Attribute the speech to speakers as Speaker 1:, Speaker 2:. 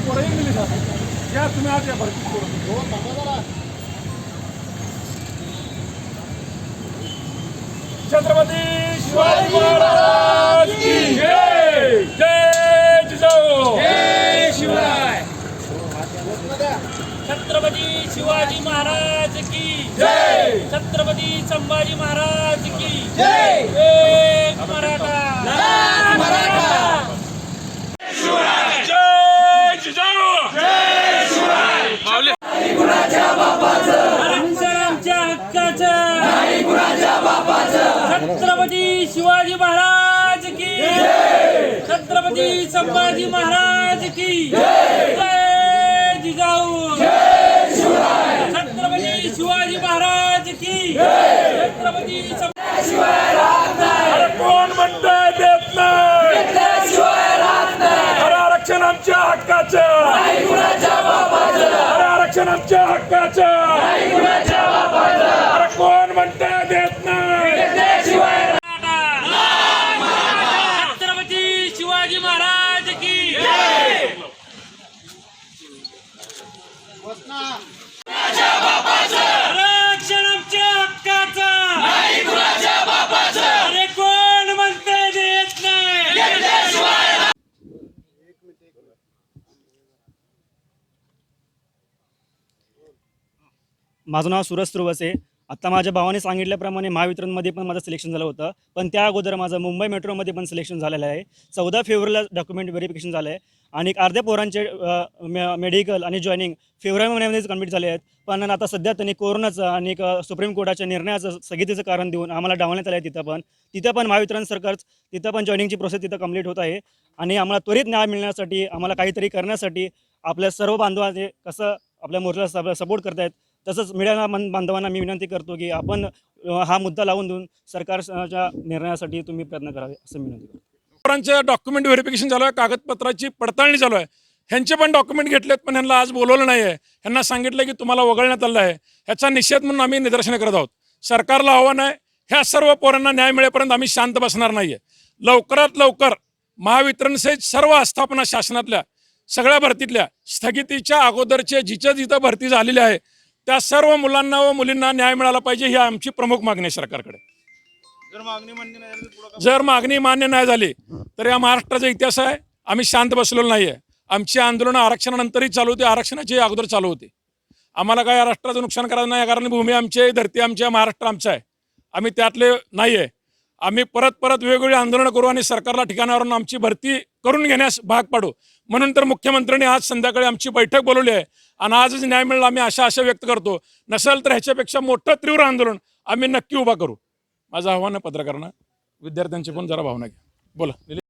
Speaker 1: पोरं इंग्लिश असतात या तुम्ही आज या भरती पोरं छत्रपती शिवाजी महाराज की जय. जय जिजाऊ.
Speaker 2: जय शिवराय. छत्रपती शिवाजी महाराज की
Speaker 1: जय.
Speaker 2: छत्रपती संभाजी महाराज की
Speaker 1: जय
Speaker 2: एक मराठा
Speaker 1: जय जिजाऊ जय
Speaker 2: आरक्षण आमच्या हक्काचं छत्रपती शिवाजी महाराज की छत्रपती संभाजी महाराज की जय. जिजाऊ. छत्रपती शिवाजी महाराज की छत्रपती
Speaker 1: कोण म्हणतंय देत नाही. आरक्षण आमच्या हक्काचं. आरक्षण आमच्या हक्काचं अरे कोण म्हणतंय देत नाही
Speaker 2: छत्रपती शिवाजी महाराज की आरक्षण आमच्या हक्काचं अरे कोण म्हणते देत नाही
Speaker 3: माझं नाव सुरज तुर्वसे आता माझ्या भावाने सांगितल्याप्रमाणे महावितरणमध्ये पण माझं सिलेक्शन झालं होतं. पण त्या अगोदर माझं मुंबई मेट्रोमध्ये पण सिलेक्शन झालेलं आहे. चौदा फेब्रुवारीला डॉक्युमेंट व्हेरिफिकेशन झालं आहे आणि अर्ध्या पोरांचे मेडिकल आणि जॉईनिंग फेब्रुवारी महिन्यामध्येच कंप्लीट झाले आहेत. पण आता सध्या त्यांनी कोरोनाचं आणि सुप्रीम कोर्टाच्या निर्णयाचं स्थगितीचं कारण देऊन आम्हाला डावण्यात आलं आहे तिथं पण. तिथं पण महावितरण सरकार तिथं पण जॉईनिंगची प्रोसेस तिथं कंप्लीट होत आहे. आणि आम्हाला त्वरित न्याय मिळण्यासाठी आम्हाला काहीतरी करण्यासाठी आपल्या सर्व बांधवांचे कसं आपल्या मोर्चाला सपोर्ट करतायत तसंच मीडिया बं- बांधवांना मी विनंती करतो की आपण हा मुद्दा लावून देऊन सरकारच्या निर्णयासाठी तुम्ही प्रयत्न करावे असं विनंती करतो.
Speaker 1: डॉक्युमेंट व्हेरिफिकेशन चालू आहे कागदपत्राची पडताळणी चालू आहे. ह्यांचे पण डॉक्युमेंट घेतलेत पण ह्यांना आज बोलवलं नाही आहे ह्यांना सांगितलं की तुम्हाला वगळण्यात आलं आहे. ह्याचा निषेध म्हणून आम्ही निदर्शनं करत आहोत. सरकारला आव्हान आहे ह्या सर्व पोरांना न्याय मिळेपर्यंत आम्ही शांत बसणार नाही आहे लवकरात लवकर महावितरणसहित सर्व आस्थापना शासनातल्या सगळ्या भरतीतल्या स्थगितीच्या अगोदरचे जिच्या जिथं भरती झालेली आहे त्या सर्व मुलांना व मुलींना न्याय मिळाला पाहिजे ही आमची प्रमुख मागणी आहे सरकारकडे. जर मागणी मान्य नाही झाली तर या महाराष्ट्राचा इतिहास आहे. आम्ही शांत बसलेलो नाही आहे आमची आंदोलनं आरक्षणानंतरही चालू होती. आरक्षणाची अगोदर चालू होती. आम्हाला काय या राष्ट्राचं नुकसान करायचं नाही. कारण भूमी आमची आहे धरती आमची आहे महाराष्ट्र आमचा आहे. आम्ही त्यातले नाही आहे आम्ही परत परत वेगवेगळी आंदोलनं करू आणि सरकारला ठिकाणावरून आमची भरती करून घेण्यास भाग पाडू. म्हणून तर मुख्यमंत्र्यांनी आज संध्याकाळी आमची बैठक बोलवली आहे. आणि आजच न्याय मिळाला. आम्ही आशा आशा व्यक्त करतो. नसेल तर ह्याच्यापेक्षा मोठं तीव्र आंदोलन आम्ही नक्की उभा करू. माझं आव्हान आहे पत्रकारांना. विद्यार्थ्यांची पण जरा भावना घ्या. बोला.